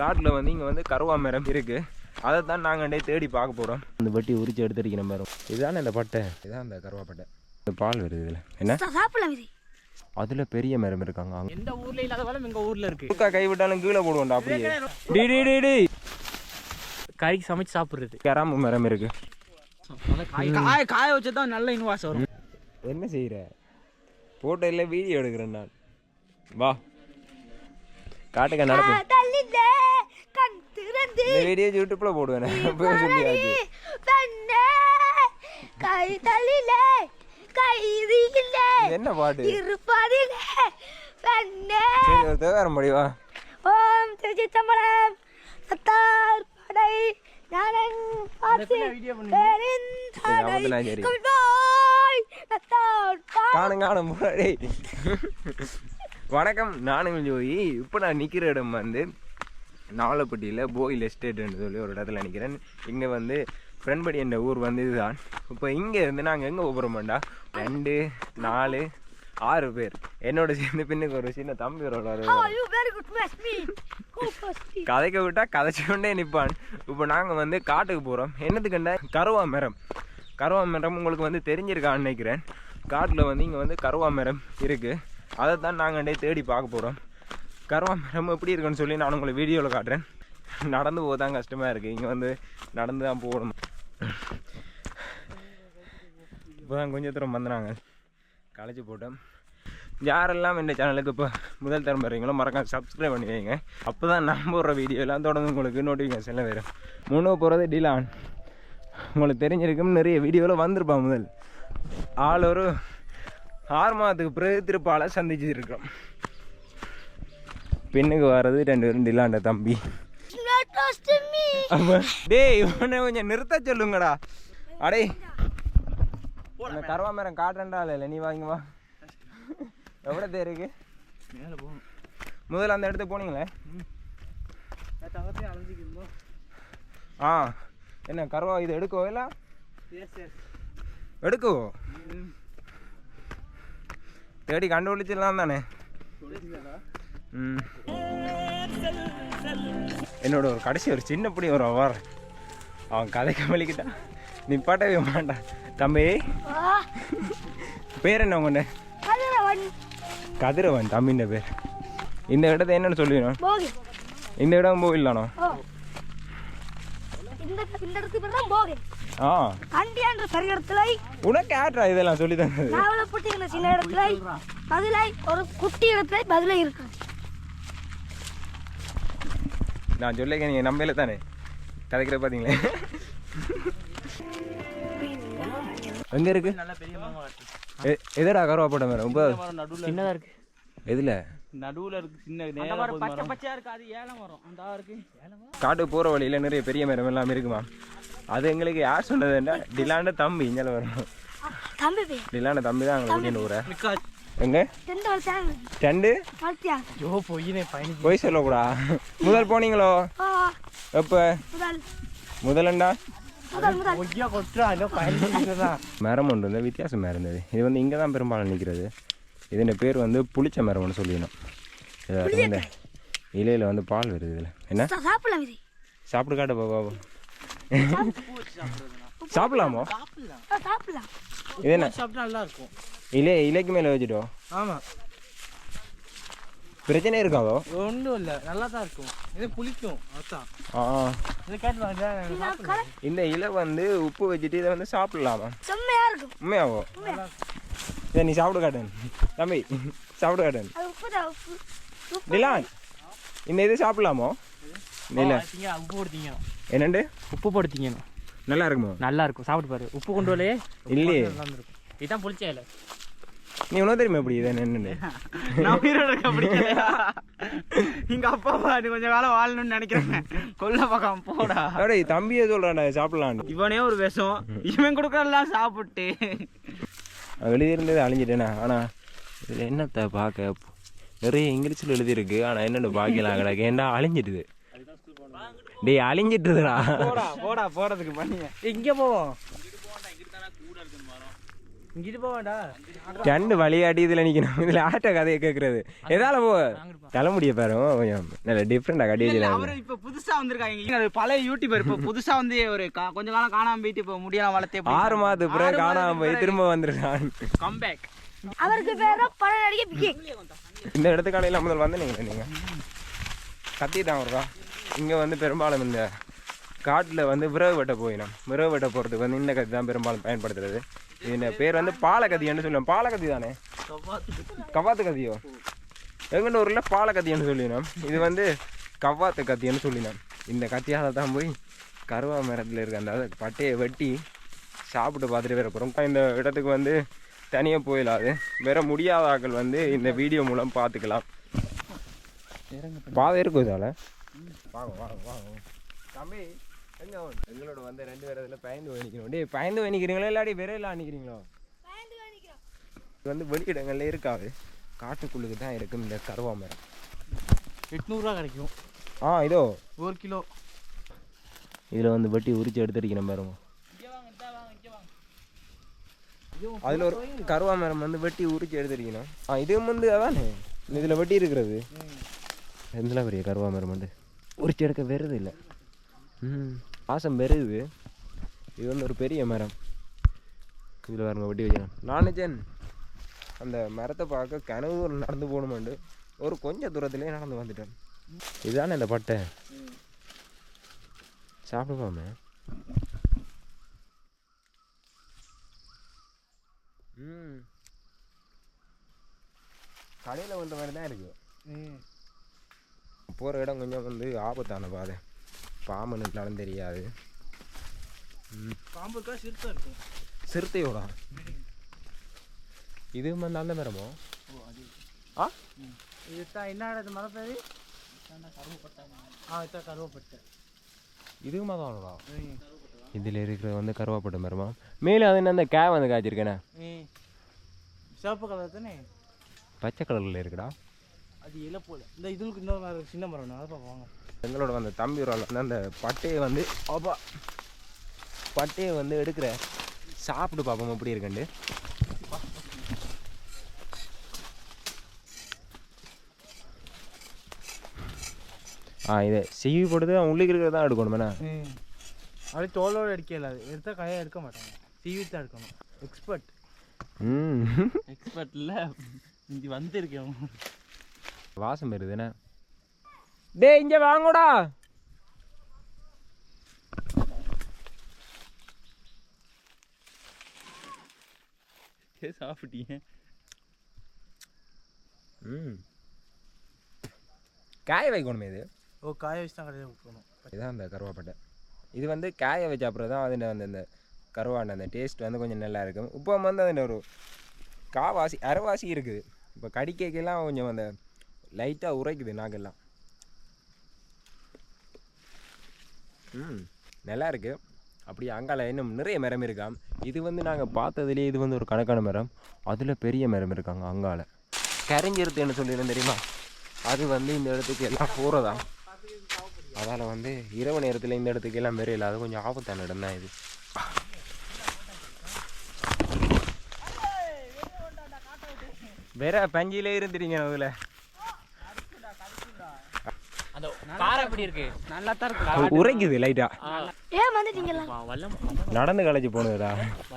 காட்டில் வந்து இங்கே வந்து கருவா மரம் இருக்குது அதை தான் நாங்கள் டே தேடி பார்க்க போகிறோம் இந்த வெட்டி உரிச்சு எடுத்துருக்கிற மரம் இதுதானே இந்த பட்டை? இதுதான் அந்த கருவா பட்டை. இந்த பால் வருது இதில். என்ன? சாப்பிடலாம் இது. அதில் பெரிய மரம் இருக்காங்க. அங்கே எந்த ஊர்ல இல்லாத வளம் எங்க ஊர்ல இருக்கு. குக்கா கை விட்டாலும் கீழே போடுவோம்டா அப்படியே. டி டி டி டி. கறிக்கு சமைச்சு சாப்பிடுறது. கராம்பு மரம் இருக்கு. காய காய வச்சதான் நல்ல இன்வாஸ் வரும். என்ன செய்கிற ஃபோட்டோ இல்லை வீடியோ எடுக்கிறேன் நான். வா. காட்டுக்க நடப்பு தள்ளிலே கண் திறந்து இந்த வீடியோ யூடியூப்பில் போடுவேன் சொல்லியாச்சு கை தள்ளிலே கைதியிலே என்ன பாட்டு இருப்பதிலே பெண்ணே சரி ஒரு தேவாரம் படி வா ஓம் திருச்சி தம்பரம் சத்தார் படை ஞானன் படை காணும் காணும் முன்னாடி வணக்கம் நானும் ஜோயி. இப்போ நான் நிற்கிற இடம் வந்து நாவலப்பட்டியில் போயில் எஸ்டேட்டுன்னு சொல்லி ஒரு இடத்துல நிற்கிறேன் இங்கே வந்து ஃப்ரெண்ட்படி என்ற ஊர் வந்து இதுதான். இப்போ இங்கே இருந்து நாங்கள் எங்கே போகிறோம்டா ரெண்டு நாலு ஆறு பேர். என்னோட சேர்ந்து பின்னுக்கு ஒரு சின்ன தம்பி ஒரு speak? கதைக்க விட்டா கதைச்சு கொண்டே நிற்பான் இப்போ நாங்கள் வந்து காட்டுக்கு போகிறோம் என்னத்துக்குண்டா? கருவா மரம். கருவா மரம் உங்களுக்கு வந்து தெரிஞ்சிருக்கான்னு நினைக்கிறேன். காட்டில் வந்து இங்கே வந்து கருவா மரம் இருக்குது அதை தான் நாங்கள் டே தேடி பார்க்க போகிறோம் கருவா மரம் எப்படி இருக்குன்னு சொல்லி நான் உங்களை வீடியோவில் காட்டுறேன். நடந்து போக தான் கஷ்டமாக இருக்குது இங்கே வந்து நடந்து தான் போகணும். இப்போ தான் கொஞ்சம் தூரம் வந்துனாங்க. களைச்சி போட்டோம். யாரெல்லாம் இந்த சேனலுக்கு இப்போ முதல் தரம் வர்றீங்களோ மறக்காம சப்ஸ்கிரைப் பண்ணி வைங்க. அப்போ தான் நான் போடுற வீடியோலாம் தொடர்ந்து உங்களுக்கு நோட்டிஃபிகேஷனில் வரும். முன்னே போகிறது டிலான். உங்களுக்கு தெரிஞ்சிருக்கும் நிறைய வீடியோவில் வந்திருப்பான் முதல். ஆள் ஒரு ஆறு மாதத்துக்கு பிறகு திருப்பாலை சந்திச்சிருக்கோம். பெண்ணுக்கு வர்றது ரெண்டு பேரும் டிலாண்ட தம்பி. டேய் இவனை கொஞ்சம் நிறுத்த சொல்லுங்கடா. அடே. கருவா மரம் காட்டுறேன்டா இல்லை நீ வாங்க வா. எவ்வளோ தேர் இருக்கு? மேல போகணும். முதல்ல அந்த இடத்துக்கு போனீங்களே? ஆ. என்ன கருவா இது எடுக்கவோ இல்லை? எடுக்கவோ? தேடி கண்டுபிடிச்சிடலாம் தானே? என்னோட ஒரு கடைசி ஒரு சின்ன பிடி ஒரு வர அவன் கதைக்க வலிக்கிட்டா நிப்பாட்டவே மாட்டான் தம்பி. பேர் என்ன உங்க கதிரவன் தம்பின்ற பேர். இந்த இடத்த என்னன்னு சொல்லிடணும் இந்த இடம் போயிடலானோ? இந்த இடத்துக்கு பேர் தான் போகி. ஆ. கண்டியான்ற பெரிய இடத்துல உனக்கு ஆட்ரா இதெல்லாம் சொல்லி தந்தது? நாவலப்பட்டிங்கிற சின்ன இடத்துல பதிலை ஒரு குட்டி இடத்துல பதிலை இருக்கு. நான் சொல்லிக்க நீங்கள் நம்பல தானே? கதைக்கிற பார்த்தீங்களே எங்கே இருக்கு? எதடா கருவா போட்ட மேடம்? ரொம்ப மரம் நடுவுல சின்னதா இருக்கு. எதில்? நடுவுல இருக்கு சின்ன பச்சை பச்சையா இருக்கு அது ஏழை மரம் அந்த இருக்கு. காட்டுக்கு போகிற வழியில் நிறைய பெரிய மரம் எல்லாம் இருக்குமா? அது எங்களுக்கு யார் சொன்னதுன்னா டிலாண்ட தம்பி இங்கே வரும் தம்பி டிலாண்ட தம்பி தான் எங்களை கூட்டின்னு ஊரை. எங்க? ரெண்டு ஐயோ பொய்யினே போய் சொல்லக்கூடா. முதல் போனீங்களோ? எப்போ? முதல். முதலண்டா? மரம் ஒன்று இருந்தது வித்தியாசம் மரம் இருந்தது. இது வந்து இங்கே தான் பெரும்பாலும் நிற்கிறது இதன் பேர் வந்து புளிச்ச மரம்னு சொல்லிடணும். இந்த இலையில் வந்து பால் வருது இதில். என்ன? சா- சாப்பிடலாம் இது. சாப்பிட்டு காட்டு பாபா சாப்பிடலாமோ? சாப்பிடலாம். இது என்ன? சாப்பிட்டா நல்லா இருக்கும் இலை இலைக்கு மேலே வச்சுட்டோம் ஆமா. பிரச்சனை இருக்காதோ ஒன்றும் இல்லை. நல்லா தான் இருக்கும். இது புளிக்கும் அதான் ஆ இது இந்த இலை வந்து உப்பு வச்சுட்டு இதை வந்து சாப்பிடலாமா? செம்மையா இருக்கும். உண்மையாவோ? சரி நீ சாப்பிடு காட்டன். தம்பி சாப்பிடு காட்டன். அது உப்பு தான் உப்பு. உப்பு. நிலான் இந்த இது சாப்பிடலாமோ? இல்லை உப்பு போடுத்தீங்க என்னண்டு? உப்பு போடுத்தீங்க நல்லா இருக்குமோ நல்லா இருக்கும் சாப்பிட்டு பாரு. உப்பு கொண்டு வரலையே? இல்லையே. இதான் புளிச்ச இல்லை நீ உனக்கு தெரியுமா எப்படி இது என்னன்னு? நான் உயிரோட இருக்க பிடிக்கலையா? எங்க அப்பா அம்மா நீ கொஞ்சம் காலம் வாழணும்னு நினைக்கிறேன். கொல்ல பக்கம் போடா. அப்படியே தம்பியே சொல்கிறான்டா சாப்பிடலான்னு. இவனே ஒரு விஷம். இவன் கொடுக்கறதெல்லாம் சாப்பிட்டு. எழுதியிருந்தது அழிஞ்சிட்டேனா ஆனால் இதில் என்னத்தை பார்க்க? நிறைய இங்கிலீஷில் எழுதியிருக்கு. ஆனால் என்னென்ன பார்க்கலாம் கிடக்கு ஏன்டா அழிஞ்சிட்டுது? டேய் அழிஞ்சிட்டுதுடா. போடா போடா போறதுக்கு பண்ணிங்க இங்க போவோம். இங்கிட்டு போக வேண்டாம் ரெண்டு வழியாட்டி இதில் நிற்கணும் இதில் ஆட்ட கதையை கேட்குறது எதால போ. தலைமுடிய பாரு. கொஞ்சம் நல்ல டிஃப்ரெண்டாக கட்டி அவரு இப்ப புதுசா வந்திருக்காங்க பழைய யூடியூபர் இப்ப புதுசா வந்து ஒரு கா- கொஞ்ச காலம் காணாம போயிட்டு இப்ப முடியலாம் வளர்த்தே ஆறு மாதத்துக்கு பிறகு காணாம போய் திரும்ப வந்துருக்கான் கம்பேக் அவருக்கு பேர் பிகே இந்த இடத்துக்காலையில் முதல் வந்து நீங்கள் நீங்கள் கத்திட்டான் ஒருக்கா இங்கே வந்து பெரும்பாலும் இந்த காட்டில் வந்து விறகு வெட்ட போயிடும் விறகு வெட்ட போகிறதுக்கு வந்து இந்த கத்தி தான் பெரும்பாலும் பயன்படுத்துறது. இந்த பேர் வந்து பாலக்கத்தின்னு சொல்லுவோம். பாலக்கத்தி தானே? கவாத்து கத்தியோ? எங்கள்ட ஊரில் பாலக்கத்தின்னு சொல்லினோம். இது வந்து கவாத்து கத்தின்னு சொல்லினோம். இந்த கத்தியால் தான் போய் கருவா மரத்தில் இருக்க அந்த பட்டையை வெட்டி சாப்பிட்டு பார்த்துட்டு வேற போகிறோம் இந்த இடத்துக்கு வந்து தனியாக போயிடாது வேற முடியாத ஆட்கள் வந்து இந்த வீடியோ மூலம் பார்த்துக்கலாம். பாதை இருக்கும் இதால். வாங்க வாங்க வாங்க தம்பி எங்க? எங்களோட வந்து ரெண்டு பேர் இதில் பயந்து வணிக்கணும் டேய் பயந்து வணிக்கிறீங்களோ? இல்லாடி விரையில் அணிக்கிறீங்களோ? இது வந்து வெளியிடங்கள்ல இருக்காது. காட்டுக்குள்ளுக்கு தான் இருக்கும் இந்த கருவா மரம். எட்நூறுவா கிடைக்கும். ஆ இதோ. ஒரு கிலோ. இதில் வந்து வெட்டி உரிச்சு எடுத்துருக்கணும் பாருங்க. அதில் ஒரு கருவா மரம் வந்து வெட்டி உரிச்சு எடுத்துருக்கணும் ஆ இது வந்து அதானே இதில் வெட்டி இருக்கிறது. எந்தெல்லாம் பெரிய கருவா மரம் வந்து உரிச்சு எடுக்க வருது இல்லை. ம் வாசம் வருது இது வந்து ஒரு பெரிய மரம். இதில் பாருங்க வெட்டி வச்சுக்கணும் நான் நினைச்சேன் அந்த மரத்தை பார்க்க கனவு நடந்து போகணுமாண்டு. ஒரு கொஞ்சம் தூரத்துலேயே நடந்து வந்துட்டேன். இதுதானே இந்த பட்டை? சாப்பிடுவாமே. ம். கடையில் வந்த மாதிரி தான் இருக்கு. போகிற இடம் கொஞ்சம் வந்து ஆபத்தான பாதை. பாம்பு நிற்கலாம் தெரியாது. ம். பாம்பு இருக்கா சிறுத்தை இருக்கும் சிறுத்தையோடா? இது வந்து அந்த மரமோ? ஆ? இதுதான் என்ன இது மரம் பேரு ஆ இதுதான் கருவப்பட்டை. இது மதானோடா இதில் இருக்கிறது வந்து கருவாப்பட்ட மரமா? மேலே அது என்ன அந்த கே வந்து காய்ச்சிருக்கேனே. ம். சிவப்பு கலர் தானே? பச்சை கலரில் இருக்குடா. அது இலை போல. இந்த இதுக்கு இன்னொரு சின்ன மரம் அதை பார்ப்பாங்க எங்களோட வந்த தம்பி ஒரு அந்த பட்டையை வந்து அப்பா பட்டையை வந்து எடுக்கிற. சாப்பிட்டு பார்ப்போம் எப்படி இருக்குண்டு ஆ இதை சிவி போட்டு உள்ளுக்கு இருக்கிறது தான் எடுக்கணுமேண்ணா அப்படியே தோலோடு எடுக்கல அது. எடுத்தால் கையை எடுக்க மாட்டாங்க. டிவி தான் எடுக்கணும். எக்ஸ்பர்ட் ம். எக்ஸ்பர்ட் இல்லை. இங்கே வந்திருக்கேன். வாசம் வருதுண்ணே டேய் இங்கே வாங்கடா சாப்பிட்டீங்க ம் காய வைக்கணுமே இது ஓ காய வச்சு தான் கடையில் கொடுக்கணும் இதுதான் அந்த கருவாப்பட்டை இது வந்து காய வச்ச அப்புறம் தான் அதில் அந்த இந்த கருவாண்டை அந்த டேஸ்ட் வந்து கொஞ்சம் நல்லா இருக்கும் இப்போ வந்து அதில் ஒரு காவாசி அரைவாசி இருக்குது இப்போ கடிக்கைக்கெல்லாம் கொஞ்சம் அந்த லைட்டாக உரைக்குது நாக்கெல்லாம். ம் நல்லா இருக்குது அப்படி அங்கால இன்னும் நிறைய மரம் இருக்காம் இது வந்து நாங்கள் பார்த்ததுலேயே இது வந்து ஒரு கணக்கான மரம். அதில் பெரிய மரம் இருக்காங்க அங்கால. கரைஞ்சிருத்துன்னு சொல்லியிருந்தேன் தெரியுமா? அது வந்து இந்த இடத்துக்கு எல்லாம் போகிறதா அதால் வந்து இரவு நேரத்தில் இந்த இடத்துக்கு எல்லாம் வரையில அது கொஞ்சம் ஆபத்தான இடம் தான் இது. வேற பஞ்சிலே இருந்துட்டீங்க அதில். அந்த காரம் எப்படி இருக்கு? நல்லா தான் இருக்கு உரைக்குது லைட்டா ஏன் வந்துட்டீங்களா வல்லம் நடந்து களைச்சு போனதுடா.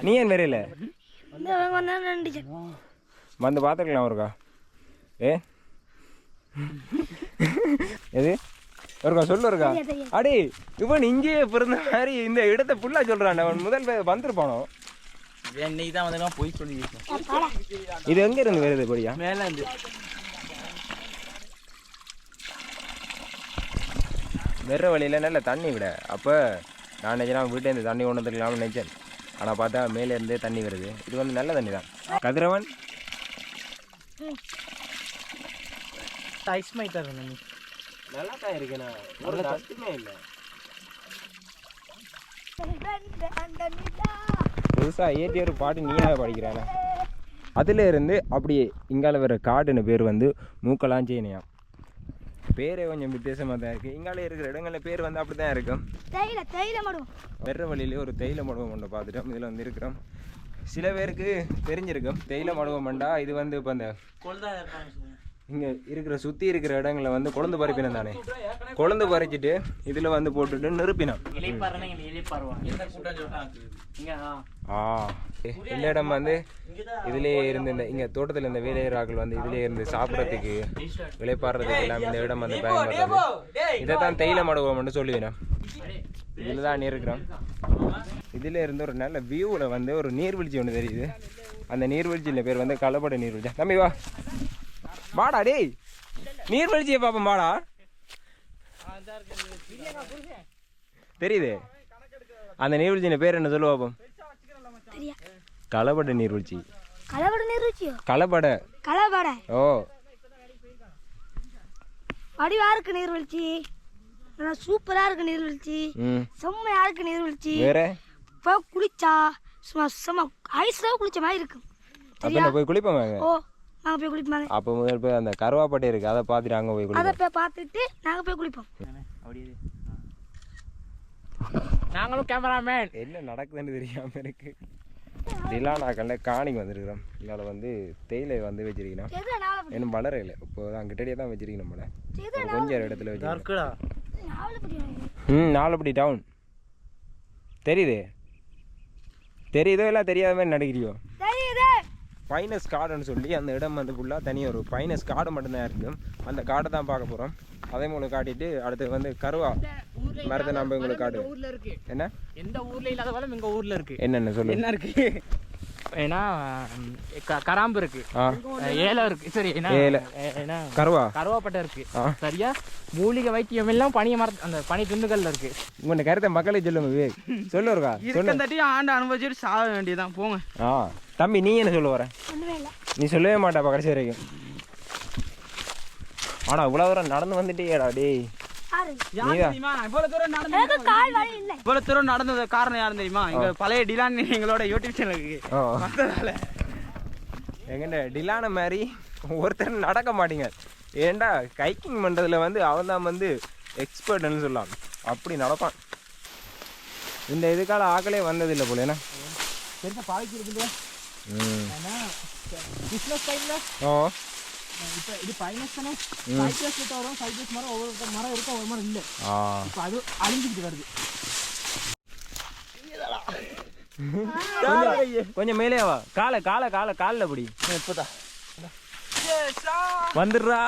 நீ ஏன் வரையில வந்தா பார்த்துருக்கலாம் ஒருக்கா. ஏ? எது? ஒருக்கா சொல்லு ஒருக்கா. அடி இவன் இங்கேயே பிறந்த மாதிரி இந்த இடத்தை ஃபுல்லாக சொல்கிறான் அவன் முதல் வந்திருப்பானோ? இன்னைக்கு தான் வந்து போய் சொல்லியிருக்கேன் இது எங்க இருந்து வருது படியா? மேலே இருந்து. வெற வழியில் நல்ல தண்ணி விட. அப்போ நான் நினைச்சேன் வீட்டிலேருந்து தண்ணி கொண்டு வந்துருக்கலாம்னு நினைச்சேன். ஆனால் பார்த்தா மேலே இருந்தே தண்ணி வருது. இது வந்து நல்ல தண்ணி தான். கதிரவன்? ஐஸ் மை தரணும் நீ நல்லா தான் இருக்குண்ணா ஒரு இல்லை. புதுசாக ஏற்றி ஒரு பாட்டு நீயாக படிக்கிறானே. அதில் இருந்து அப்படியே இங்கால வர காடுன்னு பேர் வந்து மூக்கலாஞ்சேனியா பேரே கொஞ்சம் வித்தியாசமாக தான் இருக்குது இங்கால இருக்கிற இடங்களில் பேர் வந்து அப்படி தான் இருக்கும். தைல தைல மடுவோம். வெற வழியிலே ஒரு தேயிலை மடுவம் ஒன்று பார்த்துட்டோம். இதில் வந்து இருக்கிறோம். சில பேருக்கு தெரிஞ்சிருக்கும். தேயிலை மடுவமண்டா இது வந்து இப்போ அந்த இங்கே இருக்கிற சுற்றி இருக்கிற இடங்களில் வந்து கொழுந்து பறிப்பினம் தானே. கொழுந்து பறிச்சிட்டு இதில் வந்து போட்டுட்டு நிறுப்பினோம் ஆ. இந்த இடம் வந்து இதுலேயே இருந்து இந்த இங்கே தோட்டத்தில் இந்த வேலையராக்கள் வந்து இதுலேயே இருந்து சாப்பிட்றதுக்கு விளைப்பாடுறதுக்கு எல்லாம் இந்த இடம் வந்து பயன்படுறது. இதை தான் தேயிலை மடுவோம்னு சொல்லுவேன் இதில் தான் இருக்கிறோம். இதில் இருந்து ஒரு நல்ல வியூவில் வந்து ஒரு நீர்வீழ்ச்சி ஒன்று தெரியுது. அந்த நீர்வீழ்ச்சியில் பேர் வந்து களப்படை நீர்வீழ்ச்சி. தம்பி வா. வாடா டேய். நீர்வீழ்ச்சியை பார்ப்போம் வாடா. தெரியுது. அந்த நீர்வீழ்ச்சியின் பேர் என்ன சொல்லு பார்ப்போம் நீர்வீழ்ச்சி கலவட நிறுச்சியோ களப்படை கலவட ஓ. வடிவா இருக்கு நீர்வீழ்ச்சி சூப்பரா இருக்கு நீர்வீழ்ச்சி செம்மையா இருக்கு நீர்வீழ்ச்சி வேற? இப்போ குளிச்சா சும்மா சும்மா ஐஸ்ல குளிச்ச மாதிரி இருக்கும். போய் குளிப்போம்? ஓ. நாங்க போய் குளிப்பாங்க அப்போ முதல் போய் அந்த கருவாப்பட்டை இருக்கு அதை பார்த்துட்டு அங்கே போய் அதை குளிப்போம் போய் பார்த்துட்டு நாங்க போய் குளிப்போம். நாங்களும் கேமராமேன் என்ன நடக்குதுன்னு தெரியாம இருக்கு. டிலானாக்கல்ல காணிக்கு வந்திருக்கிறோம். இதில் வந்து தேயிலை வந்து வச்சிருக்கணும். இன்னும் வளரல இப்போ தான் கிட்டடியே தான் வச்சிருக்கணும் ஒரு கொஞ்சம் இடத்துல வச்சிருக்கோம் ம் நாலப்படி டவுன் தெரியுது? தெரியுதோ இல்லை தெரியாத மாதிரி நடிக்கிறியோ? பைனஸ் காடுன்னு சொல்லி அந்த இடம் வந்து ஃபுல்லாக தனி ஒரு பைனஸ் காடு மட்டும்தான் இருக்கும் அந்த காடை தான் பார்க்க போகிறோம் அதே மூலம் காட்டிட்டு அடுத்து வந்து கருவா மரத்தை நம்ம உங்களுக்கு காட்டு என்ன? எந்த ஊர்ல இல்லாத வளம் எங்க ஊர்ல இருக்கு? என்னென்ன சொல்லு? என்ன இருக்கு? ஏன்னா கராம்பு இருக்கு. ஏலம் இருக்கு. சரி என்ன ஏல. ஏன்னா கருவா. கருவாப்பட்டை இருக்கு. சரியா? மூலிகை வைத்தியம் எல்லாம் பனிய மர அந்த பனி துண்டுகள்ல இருக்கு. உங்க கருத்தை மக்களுக்கு சொல்லுங்க விவேக். சொல்லு இருக்கா சொல்லு. ஆண்டு அனுபவிச்சுட்டு சாக வேண்டியதான் போங்க. ஆ. தம்பி நீ என்ன சொல்ல வர? நீ சொல்லவே மாட்டாப்பா கடைசி வரைக்கும். ஆனா இவ்வளவு தூரம் நடந்து வந்துட்டேடா டேய். இவ்வளவு தூரம் நடந்து எனக்கு கால் வலி இல்லை. இவ்வளவு தூரம் நடந்தது காரணம் யாரும் தெரியுமா? எங்க பழைய டிலான் எங்களோட யூடியூப் சேனலுக்கு. வந்ததால. எங்கண்ட டிலான மாதிரி ஒருத்தர் நடக்க மாட்டீங்க. ஏன்டா கைக்கிங் பண்ணுறதுல வந்து அவன் தான் வந்து எக்ஸ்பர்ட்னு சொல்லலாம். அப்படி நடப்பான். இந்த இதுக்கால ஆக்களே வந்ததில்லை போல என்ன? பிஸ்னஸ் டைம்ல ஓ இப்போ இது பைனஸ் தானே? சைப்ரஸ் கிட்ட வரும் சைப்ரஸ் மரம் ஒவ்வொரு மரம் இருக்கும் ஒரு மரம் இல்லை. இப்போ அது அழிஞ்சிக்கிட்டு வருது. கொஞ்சம் கொஞ்சம் மேலே வா. காலை காலை காலை காலில் பிடி. இப்போதான். வந்துடுறா.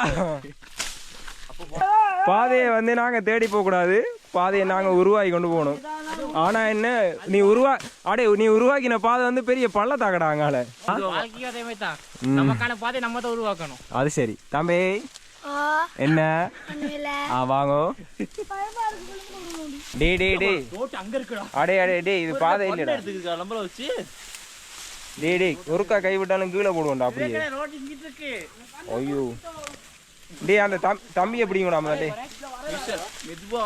பாதையை வந்து நாங்கள் தேடி போகக்கூடாது. பாதையை நாங்கள் உருவாக்கி கொண்டு போகணும். ஆனால் என்ன நீ உருவா அடே நீ உருவாக்கின பாதை வந்து பெரிய பள்ளத்தாக்கடா அங்கால அதே மாதிரி தான். நமக்கான பாதை நம்ம தான் உருவாக்கணும். அது சரி. தம்பி என்ன? ஆ வாங்கோ. டே டே டே. ரோட்டு அங்க இருக்குடா. அடே அடே டே இது பாதை இல்லடா. டே டே ஒருக்கா கை விட்டாலும் கீழே போடுவோம்டா அப்படியே. ஐயோ. டேய் அந்த தம் தம்பி எப்படிங்கடா நம்ம டே மெதுவா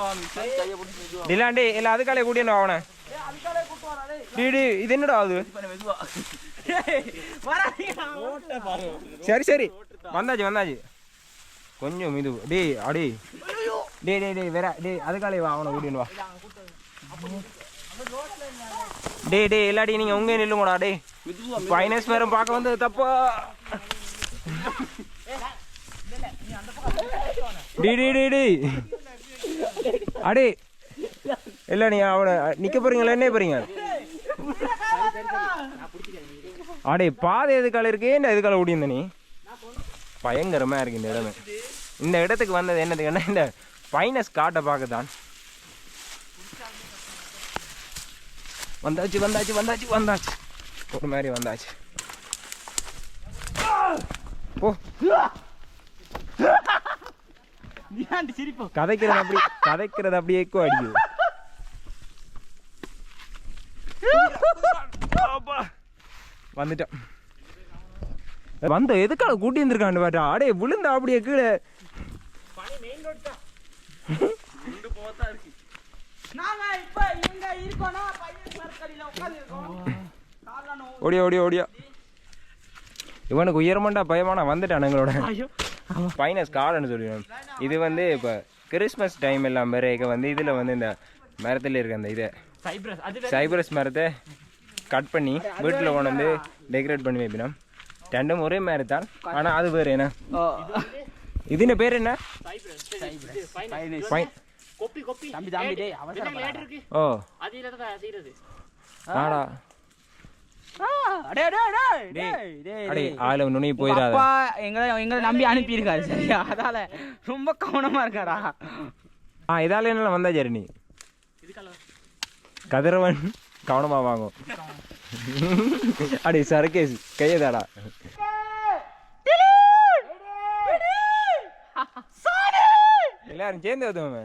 இல்லை அதுக்காலே கூட்டியண்டா அவனை. டே இது என்னடா அது? சரி சரி. வந்தாச்சு வந்தாச்சு. கொஞ்சம் இது டேய் அடி டே டேய் டே வேற டே அதுக்காலே வா அவனை கூட்டின்னு வா. டே டேய் இல்லாடி நீங்கள் உங்க நில்லுங்கடா டேய். ஃபைனான்ஸ் மேரம் பார்க்க வந்தது தப்பா. டிடி டிடி அடே. இல்லை நீ அவனை நிற்க போறீங்களா என்ன போறீங்க? அடே பாதை எதுக்கால இருக்கு? என்ன எதுக்கால ஓடியிருந்த நீ? பயங்கரமா இருக்கு இந்த இடமே. இந்த இடத்துக்கு வந்தது என்னதுக்குன்னா இந்த ஃபைனஸ் காட்டை பார்க்க தான் வந்தாச்சு வந்தாச்சு வந்தாச்சு வந்தாச்சு. ஒரு மாதிரி வந்தாச்சு. போ. நீ ஆண்டி சிரிப்போம் கதைக்கிறது அப்படி கதைக்கிறது அப்படியே எக்கோ அடிக்குது. வந்துட்டோம். வந்த எதுக்காக கூட்டி இருந்திருக்காண்டு பாட்டா அடே விழுந்தா அப்படியே கீழே. ஓடியா ஓடியா ஓடியா. இவனுக்கு உயரமாண்டா பயமான வந்துட்டான் எங்களோட ஐயோ. பைனஸ் கார்டுன்னு சொல்லுவோம் இது வந்து இப்போ கிறிஸ்மஸ் டைம் எல்லாம் பிறகு வந்து இதில் வந்து இந்த மரத்தில் இருக்க அந்த இதை. சைப்ரஸ் அது சைப்ரஸ் மரத்தை கட் பண்ணி வீட்டில் கொண்டு வந்து டெக்கரேட் பண்ணி வைப்பினோம். ரெண்டும் ஒரே மாதிரி தான். ஆனால் அது வேறு என்ன? இதுன பேர் என்ன? ஃபைன் தம்பி தம்பி டேய் அவசரம் ஓ. ஆடா. நம்பி அனுப்பியிருக்காரு சரியா? அதால ரொம்ப கவனமா இருக்காடா ஆ இதால என்ன வந்தா ஜெர்னி கதிரவன் கவனமா வாங்கும் அடி சரகேஸ் கையதாடா எல்லாரும் சேர்ந்து வருவோமே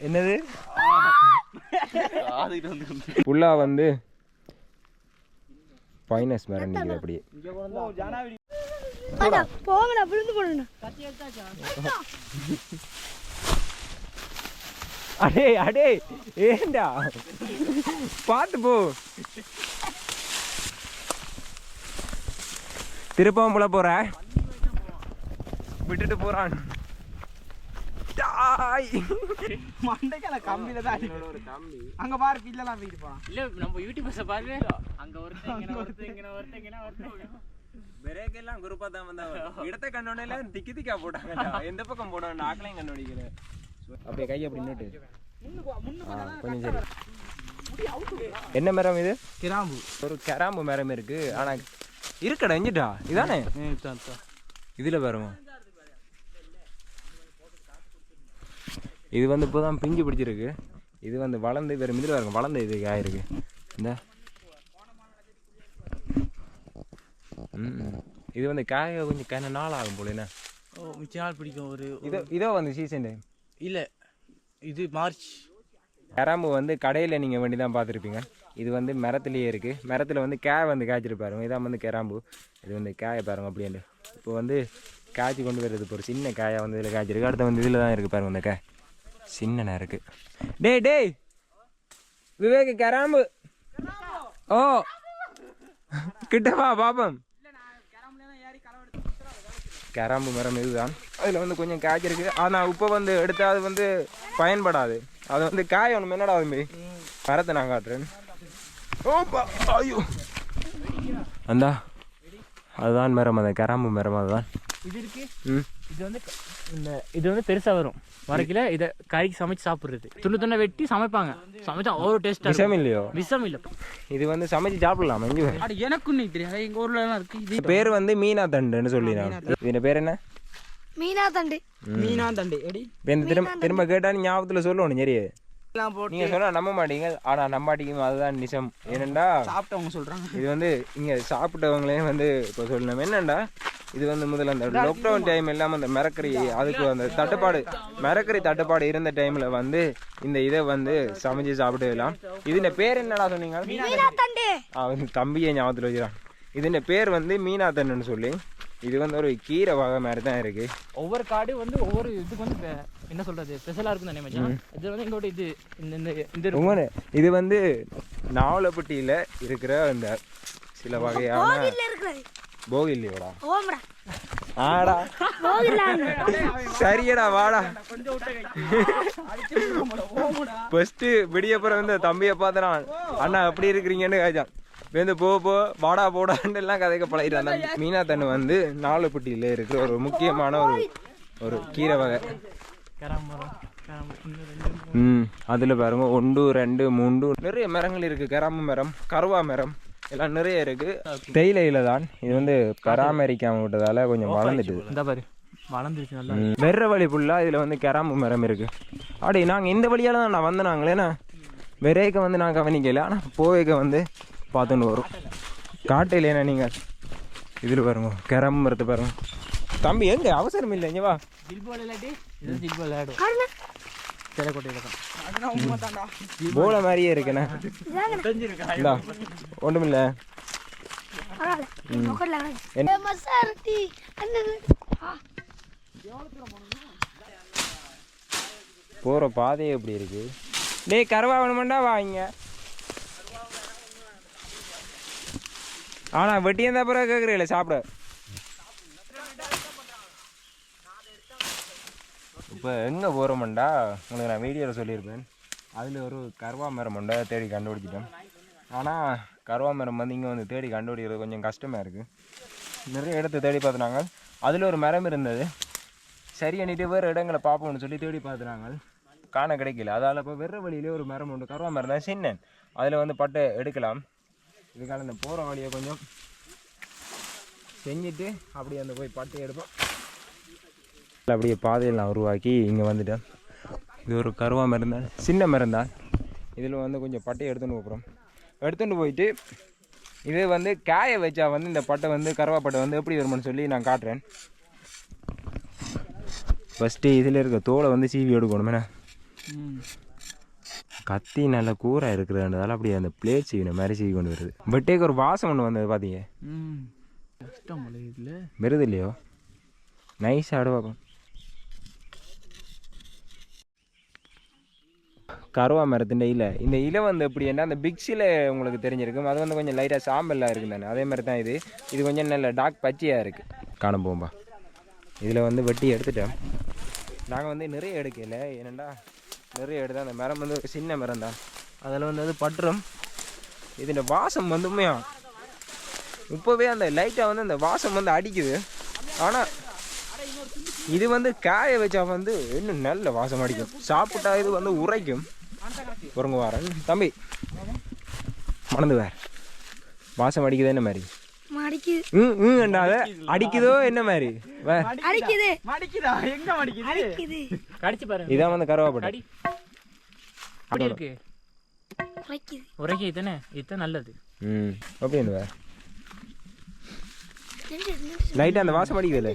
என்னது? புல்லா வந்து ஃபைனஸ் மேலே நிற்குது அப்படியே. அடா போங்கடா விழுந்து போடுங்கண்ணா அடே அடே ஏண்டா? பார்த்து போ. திருப்பவும் புல போற. விட்டுட்டு போறான். மண்டைக்கால கம்பியில தான் அங்க பாரு பில்லெல்லாம் போயிட்டு போறான். இல்ல நம்ம யூடியூபர்ஸ பாரு. அங்க ஒருத்தன் இங்க ஒருத்தன் இங்க ஒருத்தன் பிரேக்கெல்லாம் குரூப்பா தான் வந்தாங்க இடத்த கண்டோடனே திக்கி திக்கா போட்டாங்க எந்த பக்கம் போடணும்? நாக்களையும் கண்டுபிடிக்கிறேன் அப்படியே கை அப்படி நின்னுட்டு. என்ன மரம் இது? கிராம்பு. ஒரு கராம்பு மரம் இருக்கு. ஆனா இருக்கடா இஞ்சிட்டா இதானே? இதுல பாருங்க இது வந்து இப்போதான் பிஞ்சு பிடிச்சிருக்கு. இது வந்து வளர்ந்து வேறு இதில் பாருங்க வளர்ந்த இது ஆயிருக்கு. இந்த. இது வந்து காய கொஞ்சம் கன நாள் ஆகும் போல என்ன? ஓ மிச்ச நாள் பிடிக்கும். ஒரு இதோ இதோ வந்து சீசன் இல்ல. இது மார்ச். கராம்பு வந்து கடையில் நீங்கள் வண்டி தான் பார்த்துருப்பீங்க. இது வந்து மரத்துலேயே இருக்குது மரத்தில் வந்து காய் வந்து காய்ச்சிருப்பாருங்க இதான் வந்து கராம்பு. இது வந்து காயை பாருங்க அப்படின்ட்டு இப்போ வந்து காய்ச்சி கொண்டு இப்போ ஒரு சின்ன காயாக வந்து இதில் காய்ச்சிருக்கு. அடுத்து வந்து இதில் தான் இருக்குது பாருங்க இந்த காய். சின்னனா இருக்குது டேய் டேய். விவேக் கராம்பு. ஓ. கிட்டவா பாப்பம். கராம்பு மரம் இதுதான். அதில் வந்து கொஞ்சம் காய்ச்சிருக்கு ஆனால் இப்போ வந்து எடுத்தா அது வந்து பயன்படாது. அது வந்து காய் ஒன்று என்னடா தம்பி? மரத்தை நான் காட்டுறேன். ஓப்பா ஐயோ. அந்தா அதுதான் மரம். அந்த கராம்பு மரம் அதுதான். இது இருக்கு. இது வந்து இந்த இது வந்து பெருசா வரும். வரைக்கில இத கறிக்கு சமைச்சு சாப்பிடுறது. துண்டு துண்டை வெட்டி சமைப்பாங்க. சமைச்சா அவ்வளோ டேஸ்டா விஷம் இல்லையோ? விஷம் இல்ல. இது வந்து சமைச்சு சாப்பிடலாம்? பாரு. அட எனக்கும் நீ தெரியாது. எங்க ஊர்ல எல்லாம் இருக்கு. இது பேர் வந்து மீனா தண்டுன்னு சொல்லி நான் இதோட பேர் என்ன? மீனா தண்டு. மீனா தண்டி. இந்த திரும்ப திரும்ப கேட்டா நீ ஞாபகத்தில் சொல்லணும் சரி நீங்கள் சொன்னா நம்ப மாட்டீங்க. ஆனால் நம்பாட்டிக்கும் அதுதான் நிஜம். ஏனண்டா சாப்பிட்டவங்க சொல்றாங்க. இது வந்து இங்கே சாப்பிட்டவங்களே வந்து இப்போ சொல்லணும். என்னண்டா இது வந்து முதல்ல அந்த லாக்டவுன் டைம் இல்லாமல் அந்த மரக்கறி அதுக்கு அந்த தட்டுப்பாடு மரக்கறி தட்டுப்பாடு இருந்த டைமில் வந்து இந்த இதை வந்து சமைச்சு சாப்பிடலாம் இதுன பேர் என்னடா சொன்னீங்க? தம்பியை ஞாபகத்தில் வச்சுறான் இதுன பேர் வந்து மீனாத்தன்னு சொல்லி. இது வந்து ஒரு கீரை வகை மாதிரி தான் இருக்கு. ஒவ்வொரு காடு வந்து ஒவ்வொரு இதுக்கு வந்து என்ன சொல்றது ஸ்பெஷலா இருக்கும் தானே இது வந்து எங்களோட இது இந்த இந்த இது வந்து நாவலப்பட்டியில் இருக்கிற அந்த சில வகையான போகில்லையோடா. ஓம்ரா. ஆடா. சரியடா வாடா. ஃபர்ஸ்ட் விடியப்புறம் வந்து தம்பியை பார்த்தனான் அண்ணா எப்படி இருக்கிறீங்கன்னு காய்ச்சான் வந்து போ போ வாடா போடான்னு எல்லாம் கதைக்க அந்த மீனா தண்ணு வந்து நாலுப்பட்டியில் இருக்கிற ஒரு முக்கியமான ஒரு ஒரு கீரை வகை. ம் அதில் பாருங்க. ஒன்று ரெண்டு மூன்று நிறைய மரங்கள் இருக்கு. கராம மரம் கருவா மரம் எல்லாம் நிறைய இருக்கு. தேயிலையில தான் இது வந்து பராமரிக்காம விட்டதால கொஞ்சம் வளர்ந்துட்டு. இந்த பாரு. வளர்ந்துருச்சு நல்லா வெற வழி ஃபுல்லாக இதில் வந்து கராம்பு மரம் இருக்கு. அப்படி நாங்கள் இந்த வழியால தான் நான் வந்து நாங்களேண்ணா விரைக்க வந்து நான் கவனிக்கல. ஆனால் போவேக்க வந்து பார்த்துன்னு வரும். காட்டையிலேண்ணா நீங்கள் இதில் பாருங்க கராம்பு மரத்தை பாருங்க. தம்பி எங்க? அவசரம் இல்லை இங்க வா. போல மாதிரியே இருக்குண்ணே. என்ன? அண்ணன் ஆ போகிற பாதையே எப்படி இருக்கு. டேய் கருவா வேணுமாண்டா வாங்க ஆனா வெட்டி தான் பிறகு கேட்குறீங்களே சாப்பிட. இப்போ எங்கே போகிறோம்டா உங்களுக்கு நான் வீடியோவில் சொல்லியிருப்பேன். அதில் ஒரு கருவா மரம் உண்டா தேடி கண்டுபிடிச்சிட்டேன். ஆனால் கருவா மரம் வந்து இங்கே வந்து தேடி கண்டுபிடிக்கிறது கொஞ்சம் கஷ்டமாக இருக்குது நிறைய இடத்த தேடி பார்த்துனாங்க. அதில் ஒரு மரம் இருந்தது. சரி அண்ணிட்டு வேறு இடங்களை பார்ப்போம்னு சொல்லி தேடி பார்த்துனாங்க. காண கிடைக்கல. அதால் இப்போ வெற வழியிலே ஒரு மரம் உண்டு. கருவா மரம் தான் சின்ன அதில் வந்து பட்டை எடுக்கலாம். இதுக்கான இந்த போகிற வழியை கொஞ்சம் செஞ்சுட்டு அப்படியே அந்த போய் பட்டை எடுப்போம். அப்படியே பாதையெல்லாம் உருவாக்கி இங்கே வந்துட்டேன். இது ஒரு கருவா மரம் தான் சின்ன மரம் தான் இதில் வந்து கொஞ்சம் பட்டையை எடுத்துன்னு போகிறோம். எடுத்துன்னு போயிட்டு இது வந்து காய வச்சா வந்து இந்த பட்டை வந்து கருவா பட்டை வந்து எப்படி வரும்னு சொல்லி நான் காட்டுறேன். ஃபஸ்ட்டு இதில் இருக்க தோலை வந்து சீவி எடுக்கணும் என்ன? கத்தி நல்ல கூராக இருக்கிறதுனால அப்படியே அந்த பிளேட் சீவின மாதிரி சீவி கொண்டு வருது. பட்டேக்கு ஒரு வாசம் ஒன்று வந்தது பார்த்தீங்க வருது இல்லையோ? நைஸ் ஆடுவாக்கும் கருவா மரத்தின் இலை. இந்த இலை வந்து எப்படின்னா அந்த பிக்ஸில் உங்களுக்கு தெரிஞ்சிருக்கும். அது வந்து கொஞ்சம் லைட்டாக சாம்பலாக இருக்குது தானே. அதே மாதிரி தான் இது. இது கொஞ்சம் நல்ல டார்க் பச்சையாக இருக்குது காண போம்பா இதில் வந்து வெட்டி எடுத்துட்டோம் நாங்கள் வந்து நிறைய எடுக்கல. ஏனண்டா நிறைய எடுத்து அந்த மரம் வந்து சின்ன மரம் தான். அதில் வந்து அது பட்டுரும். இதோட வாசம் வந்துமே இப்போவே அந்த லைட்டாக வந்து அந்த வாசம் வந்து அடிக்குது. ஆனால் இது வந்து காய வச்சா வந்து இன்னும் நல்ல வாசம் அடிக்கும். சாப்பிட்டா இது வந்து உரைக்கும். பொறுங்க வாரன். தம்பி மணந்து வேறு. வாசம் அடிக்குது என்ன மாதிரி. அடிக்குது ம் ம் என்னாத அடிக்குதோ என்ன மாதிரி? வே. அடிக்குது. மடிக்குதா? எங்க மடிக்குது? அடிக்குது. கடிச்சு பாருங்க இதான் வந்து கருவாப்பட்டை அப்படி இருக்கு? உரைக்குது. உரைக்கி தானே இதுதான் நல்லது. ம் அப்படி என்ன. லைட்டாக அந்த வாசம் அடிக்குதுல்ல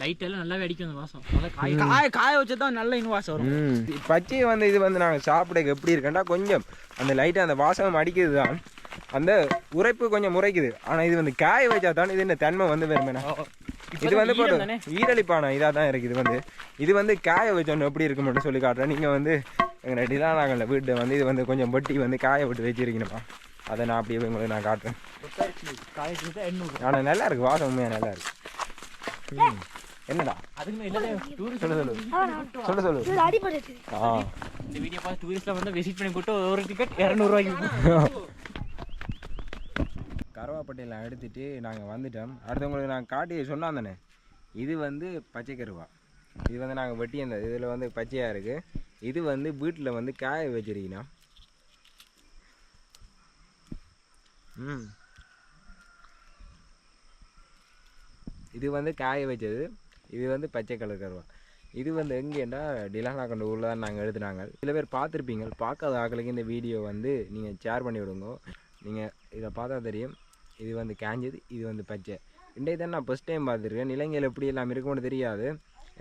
லைட் எல்லாம் நல்லாவே அடிக்கும் அந்த வாசம். நல்லா காய் காய நல்ல இன்வாசம் வரும். ம். பச்சையை வந்து இது வந்து நாங்கள் சாப்பிட எப்படி இருக்கேன்டா கொஞ்சம் அந்த லைட்டாக அந்த வாசம் அடிக்குது தான் அந்த உரைப்பு கொஞ்சம் முறைக்குது. ஆனால் இது வந்து காய வச்சா தான் இது என்ன தன்மை வந்து வருமேனா இது வந்து போட்டு தானே? ஈரலிப்பான இதாக தான் இருக்குது இது வந்து. இது வந்து காய வச்சோன்னு எப்படி இருக்கு மட்டும் சொல்லி காட்டுறேன். நீங்கள் வந்து எங்கள் ரெடிலாம் நாங்கள் வீட்டை வந்து இது வந்து கொஞ்சம் வெட்டி வந்து காய விட்டு வச்சிருக்கீங்கப்பா அதை நான் அப்படியே உங்களுக்கு நான் காட்டுறேன். ஆனால் நல்லா இருக்கு. வாசம் உண்மையாக நல்லா இருக்கு. என்னடா? சொல்லு சொல்லு. ஆ. இந்த வீடியோ பார்த்து டூரிஸ்ட்ல வந்து விசிட் பண்ணி கூட்டு ஒரு டிக்கெட் இரநூறுவாய்க்கு. கருவாப்பட்டையெல்லாம் எடுத்துகிட்டு நாங்கள் வந்துட்டோம். அடுத்தவங்களுக்கு நான் காட்டி சொன்னோம் தானே? இது வந்து பச்சை கருவா. இது வந்து நாங்கள் வெட்டி அந்த இதில் வந்து பச்சையாக இருக்குது இது வந்து வீட்டில் வந்து காய வச்சிருக்கீங்கன்னா ம். இது வந்து காய வச்சது. இது வந்து பச்சை கலர் கருவா. இது வந்து எங்கேண்டா? டிலானா கொண்ட ஊரில் தான் நாங்கள் எடுத்துனாங்க. சில பேர் பார்த்துருப்பீங்க. பார்க்காத ஆக்களுக்கு இந்த வீடியோ வந்து நீங்கள் ஷேர் பண்ணி விடுங்க. நீங்கள் இதை பார்த்தா தெரியும். இது வந்து காஞ்சது இது வந்து பச்சை. இன்றைய தான் நான் ஃபஸ்ட் டைம் பார்த்துருக்கேன். நிலங்கையில் எப்படி எல்லாம் இருக்கும்னு தெரியாது.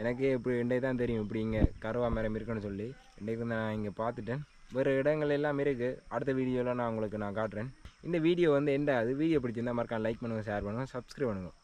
எனக்கே இப்படி இன்றைய தான் தெரியும். இப்படி இங்கே கருவா மரம் இருக்குன்னு சொல்லி. இன்றைக்கு வந்து நான் இங்கே பார்த்துட்டேன். வேறு இடங்கள் எல்லாம் இருக்குது அடுத்த வீடியோவில் நான் உங்களுக்கு நான் காட்டுறேன். இந்த வீடியோ வந்து என்ன வீடியோ பிடிச்சிருந்தா மறக்காம லைக் பண்ணுங்கள் ஷேர் பண்ணுங்கள் சப்ஸ்கிரைப் பண்ணுங்கள்